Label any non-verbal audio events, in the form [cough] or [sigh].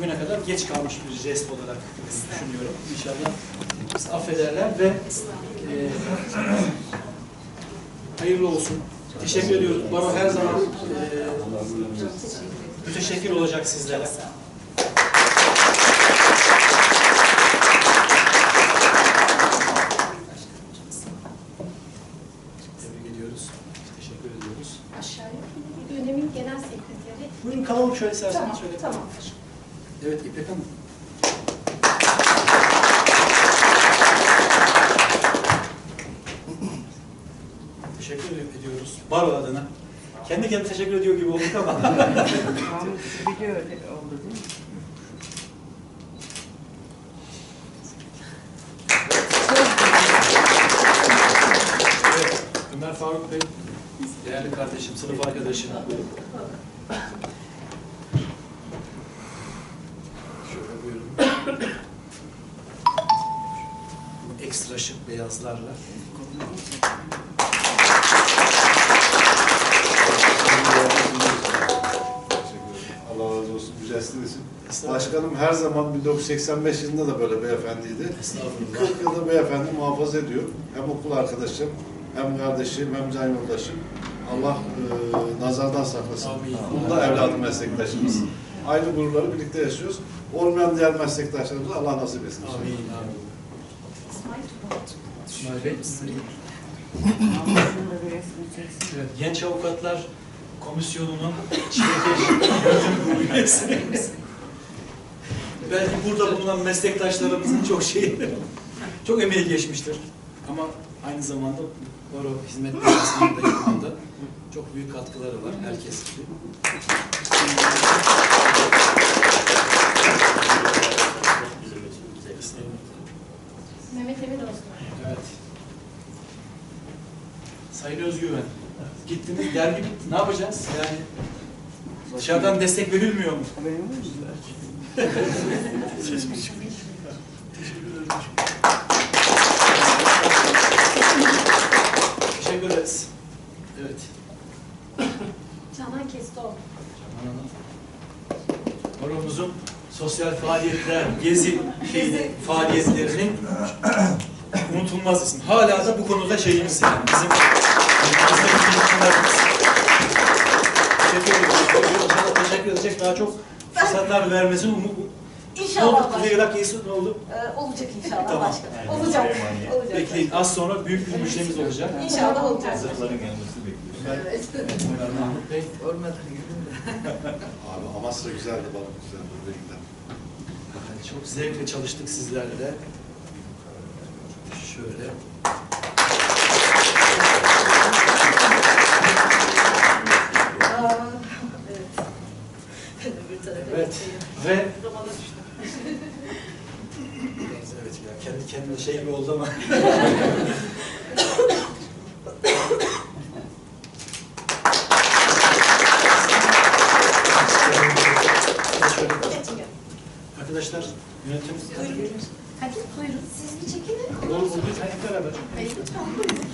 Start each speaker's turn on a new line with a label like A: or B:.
A: bugüne kadar geç kalmış bir jest olarak düşünüyorum. İnşallah bizi affederler ve e, hayırlı olsun. Teşekkür ediyoruz. Baro her zaman e, müteşekkir olacak sizlere.
B: Aşağıya dönemin genel sekreteri.
A: Buyurun kalalım şöyle isterseniz.
B: Tamam,
A: şöyle.
B: tamam.
A: Evet İpek Hanım. Teşekkür ediyoruz. Baro adına. Kendi kendine teşekkür ediyor gibi olduk ama.
C: Biliyor öyle oldu değil mi?
A: evet, Ömer Faruk Bey, değerli kardeşim, sınıf arkadaşım. Şöyle buyurun. Bu Ekstra şık beyazlarla.
D: Allah razı olsun.
A: Estağfurullah.
D: Başkanım her zaman 1985 yılında da böyle beyefendiydi.
A: Estağfurullah.
D: 40 yılda beyefendi muhafaza ediyor. Hem okul arkadaşım, hem kardeşim, hem can yoldaşım. Allah e, nazardan saklasın.
A: Amin.
D: Bunda evladım meslektaşımız. Aynı gururları birlikte yaşıyoruz. Olmayan diğer meslektaşlarımıza Allah nasip etsin.
A: Amin. Amin. İsmail Bey.
C: Da.
A: Evet, Genç Avukatlar Komisyonu'nun üyesi. Belki burada bulunan meslektaşlarımızın çok şeyi, çok emeği geçmiştir. Ama aynı zamanda Baro Hizmet de yapımında çok büyük katkıları var herkes gibi.
B: Mehmet Emin.
A: Evet. Sayın Özgüven, gittiniz, dergi bitti. Ne yapacağız? Yani dışarıdan destek verilmiyor mu?
C: Haberin var mı?
A: Teşekkür ederiz. Evet.
B: Canan Kestoğlu.
A: Canan Hanım. Baromuzun sosyal faaliyetler, gezi şeyi, faaliyetlerinin unutulmaz isim. Hala da bu konuda şeyimiz yani. Bizim. Teşekkür. İnşallah teşekkür edecek daha çok fırsatlar vermesini umut. Ne oldu?
E: İnşallah
A: Kuzey. Irak gezisi ne oldu?
E: Ee, olacak inşallah
A: Tamam.
E: başkanım. Olacak. Olacak.
A: Bekleyin. Az sonra büyük bir müjdemiz olacak.
E: İnşallah olacak. Evet.
A: Mahmut Bey.
C: Olmadı yürüdüm de. [laughs]
D: Abi Amasra güzeldi, balık güzeldi. Oraya gidelim.
A: Çok zevkle çalıştık sizlerle. Şöyle.
E: Aa, evet. [laughs]
A: Evet. Ve. Biraz evet ya kendi kendine şey gibi oldu ama. Arkadaşlar yönetim
B: Hadi buyurun. Siz bir çekilin.
A: Olur olur hep beraber.
B: Hayır lütfen buyurun.